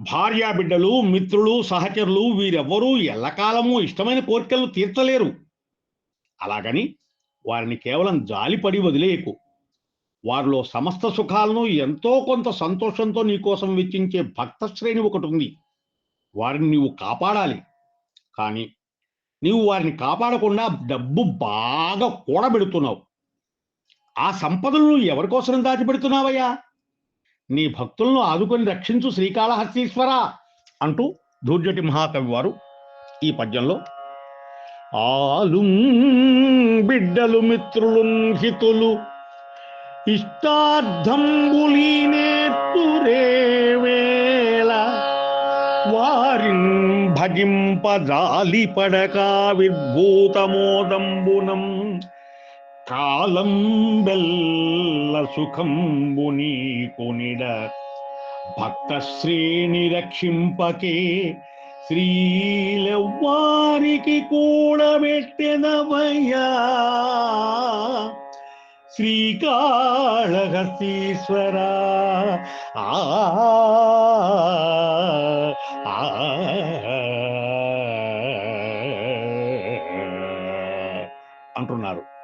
భార్యాబిడ్డలు మిత్రులు సహచరులు వీరెవ్వరూ ఎల్లకాలము ఇష్టమైన కోరికలు తీర్చలేరు. అలాగని వారిని కేవలం జాలిపడి వదిలేయకు. వారిలో సమస్త సుఖాలను ఎంతో కొంత సంతోషంతో నీకోసం వెచ్చించే భక్త శ్రేణి ఒకటి ఉంది వారిని నీవు కాపాడాలి. కానీ నీవు వారిని కాపాడకుండా డబ్బు బాగా కూడబెడుతున్నావు. ఆ సంపదలను ఎవరి కోసం దాచిపెడుతున్నావయ్యా? నీ భక్తులను ఆదుకొని రక్షించు శ్రీకాళహస్తీశ్వర అంటూ ధూర్జటి మహాకవి వారు ఈ పద్యంలో ఆలు బిడ్డలు మిత్రులు హితులు ఇష్టార్థంబులీనేత్తురే వేళ వారిన్ భజింపజాలి పడక విద్భూతమోదంబునం కాలం బెల్ల సుఖంబునీ కొనిడ భక్త శ్రేణి రక్షింపకే శ్రీలవారికి కూడబెట్టెనవయ్యా. శ్రీకాళహస్తీశ్వర. ఆ, అంటున్నారు.